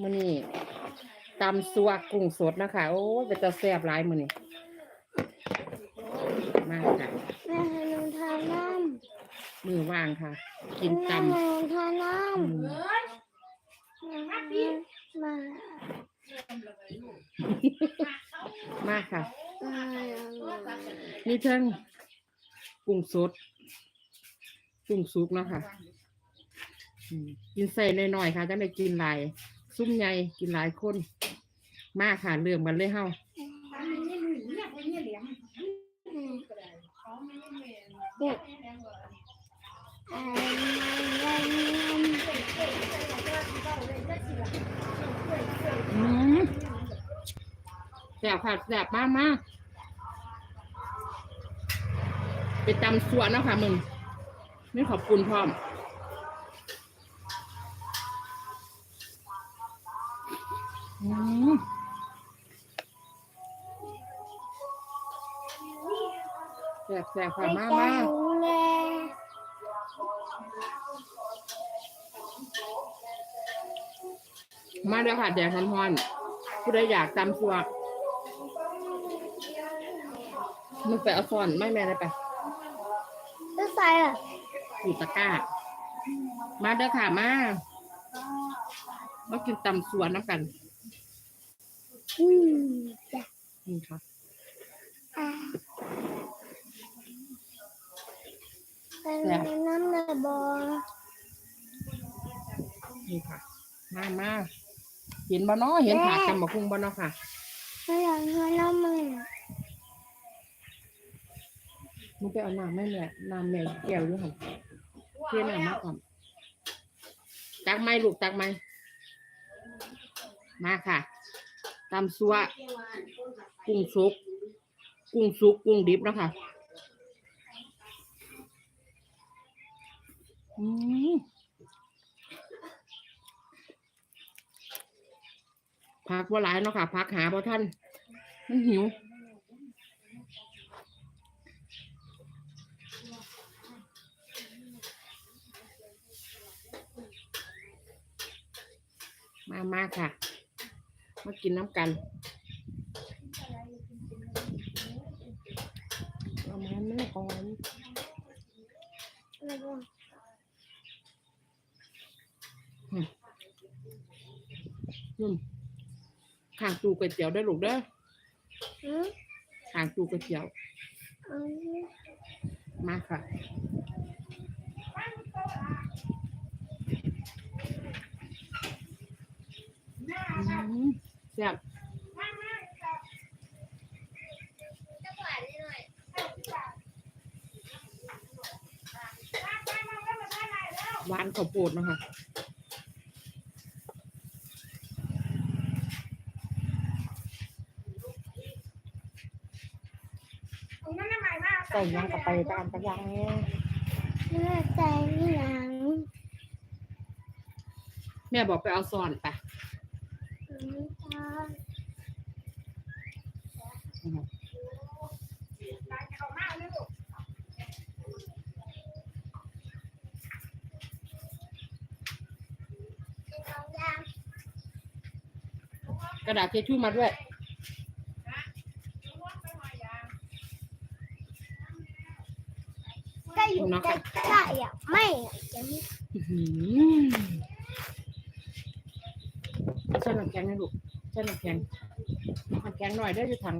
มื้อนี้ตำซัวกุ้งสดนะคะ โอ้ยเป็นตาแซ่บหลายมื้อนี้มาค่ะแม่ให้หนูทานน้มือว่างค่ะำกินแม่ตำให้หนูทานน้อืมำมามาค่ะ มานี่เทิงกุ้งสดกุ้งสุกเนาะค่ะอืมกินใส่หน่อยๆค่ะจะได้กินหลาย ซุ้มใหญ่กินหลายคน มากค่ะเรื่องมันเลยเฮาอืมแสบค่ะแสบมากมากไปตำสวนเนาะค่ะมึงไม่ขอบคุณพร้อม อืม แสบแสบำค่ะมากไปมากหนูแลมาเด้อค่ะแดงฮอนๆผู้ใดอยากตำสวกมึงไปเอาซอนไม่แม่ได้ไปจะใส่อะอยู่ตะกร้า มาเด้อค่ะมามากินตำสวนน้ำกัน อืมจ้ะนี่ค่ะอ่าเป็นน้ำในบ่อนี่ค่ะ มามาเห็นบ่เนาะเห็นผากจำบ่คุ้งบ่เนาะค่ะไม่อยากให้น้ำมันมึงไปเอาน้ำแม่แม่น้ำแม่แก้วอยู่หันเทน้ำมาก่อนตักไม้ลูกตักไม้มาค่ะ ตำซัวกุ้งสุก กุ้งสุก กุ้งดิบนะคะอืมพักว่าหลายเนาะค่ะพักหาพอท่านมันหิวมามาค่ะ มากินน้ำกันเอามาแม่ก่อนในบ่อนุ่มข้างตูก๋วยเตี๋ยวได้ลูกเด้อหืมข้างตูก๋วยเตี๋ยว มาค่ะ อืมแซ่บหวานข้าวโพดเนาะคะใส่ยังกับไปตามกระยังเนี่ยแม่ใจนี่หลังแม่บอกไปเอาซอนไป ระดาษเช็ดชู่มาด้วย ก็อยู่ใกล้ๆอะไม่อะจะไม่อื้อหือใส่น้ำแข็งนะลูกใส่น้ำแข็งน้ำแข็งหน่อยได้อจะถัง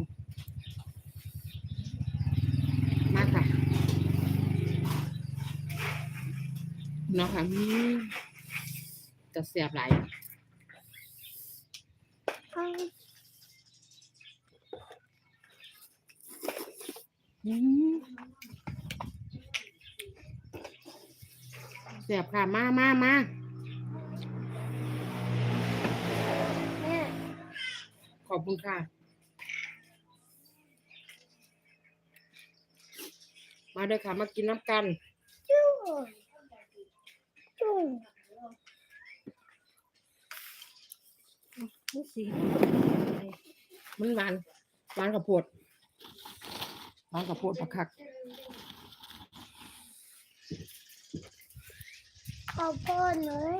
มาค่ะเนาะค่ะอืมจะเสียบหลาย เสียบค่ะ มามามาขอบคุณค่ะ มาเด้อค่ะ มากินน้ำกันจุ้งจุ้ง นี่สิมันหวานหวานกับโพดหวานกับโพดผักคักข้าวโพดเลย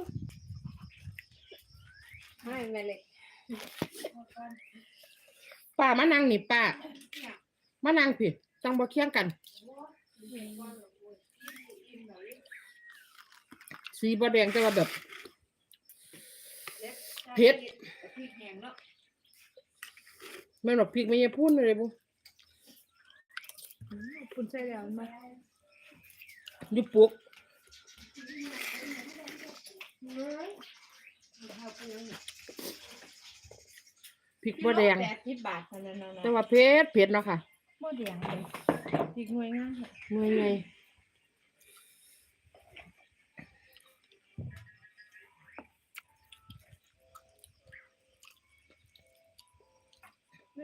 ให้แม่เล็กป้ามานั่งนี่ป้ามานั่งผิดจังบ่เคียงกัน สีบ่แดงแต่ว่าแบบเผ็ดพ ริกแห้งเนาะแม่นบอกพริกไม่ใช่พูนเลยบุคุณใส่แล้วมาอยู่ปุกพริกบ่แดง แปดสิบบาทเท่านั้นนะแต่ว่าเผ็ดเผ็ดเนาะค่ะบ่แดงเลยพริกหน่วยงามค่ะหน่วยไงไม่ดำเลยค่ะอืมไปกินกุ้งพริกมันเนี่ยฝรั่งกันกินน้ำเลยเด้อนี่หยังเฮ็ดหยัง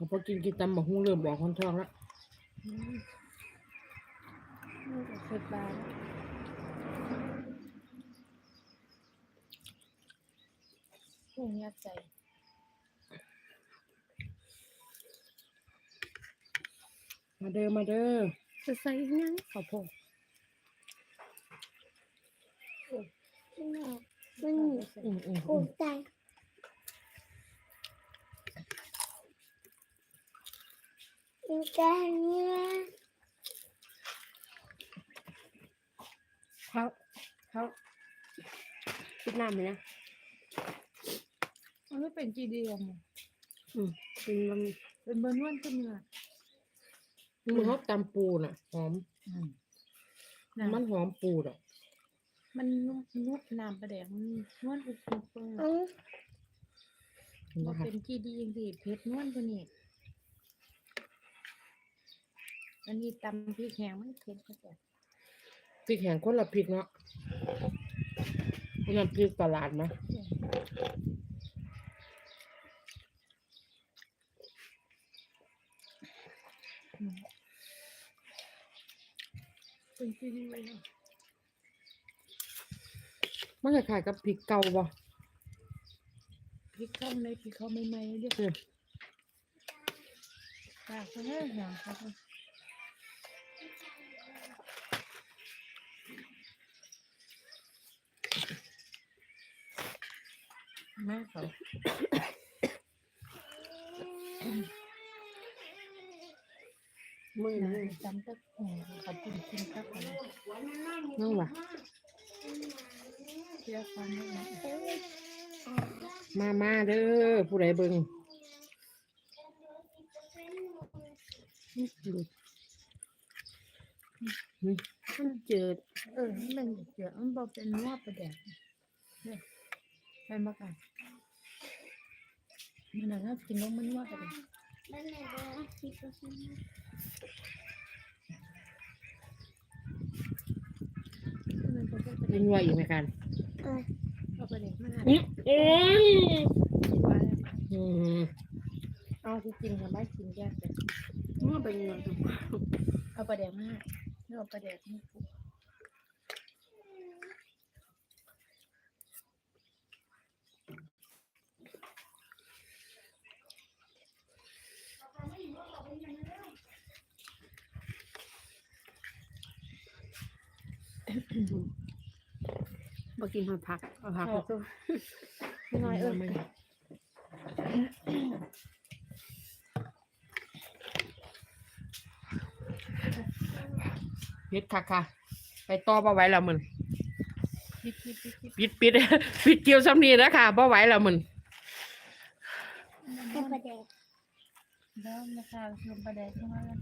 เขาพอกินกินตำบักหุ่งเริ่มบอกคนท้องแล้วอืมนี่ก็เฮ็ดบาร์กุ้งยัดใจมาเด้อมาเด้อจะใส่หยังข้าวโพดมันอืมอืมปูอืมใจมันจะ เนี่ยเขาเขาคิดน้ำเลยนะมันไม่เป็นจีดีอะมึงอืมเป็นมันเป็นเบอร์นวลขึ้นมามันเขาตำปูน่ะ หอมน้ำมันหอมปูน่ะ มันนุ่มนุ่มน้ำประแดกมันนวลอุบอุบเออเอาเห็นบ่ปะคะเป็นจีดีอย่างที่เพชรนวลตัวนี้ อันนี้ตำพริกแห้งมันเผ็ดก็แต่พริกแห้งคนละพริกเนาะนั่นพริกตลาดนะเป็นจีดีเลยนะมันคล้ายๆกับพริกเก่าบ่พริกเข้าในพริกเข้าใหม่ๆเด้อเออปากเขาแห้งหางครั บแม่เขามือหนังจำตักแหงเขากินกินตักอะไรนั่งว่ะเที่ยวฟันนะมามาเด้อผู้ใดเบิ่งนี่จืดอืมมันจืดเออมันจืดมันบอกเป็นนัวประแดกเนี่ยไปมากัน มันน่ะน่ากินแล้วมันนัวประแดกบ้านไหนบ้างคิดว่าฉันมันก็จะประยิเด็นว่าอีกไหมกันเออเอาประเด็กมาหั่นอื้อโอ้ยว่าแล้วอืมเอาที่กินกับไม่กินแยกกันมั่วไปเงินเอาประเด็กมาหั่นแล้วเอาประเด็กมาคลุก บอกกินหอยผักเอาผักเอาตัวน้อยเออไม่เฮ็ดค่ะค่ะไปต่อบ่ไหว้แล้วมึนปิดปิดปิดปิดปิดปิดปิดเกี่ยวซ้ำนี้นะค่ะบ่ไหว้แล้วมึนให้ประเดี๋ยวแล้วนะคะชมประเด็กเข้ามาแล้ว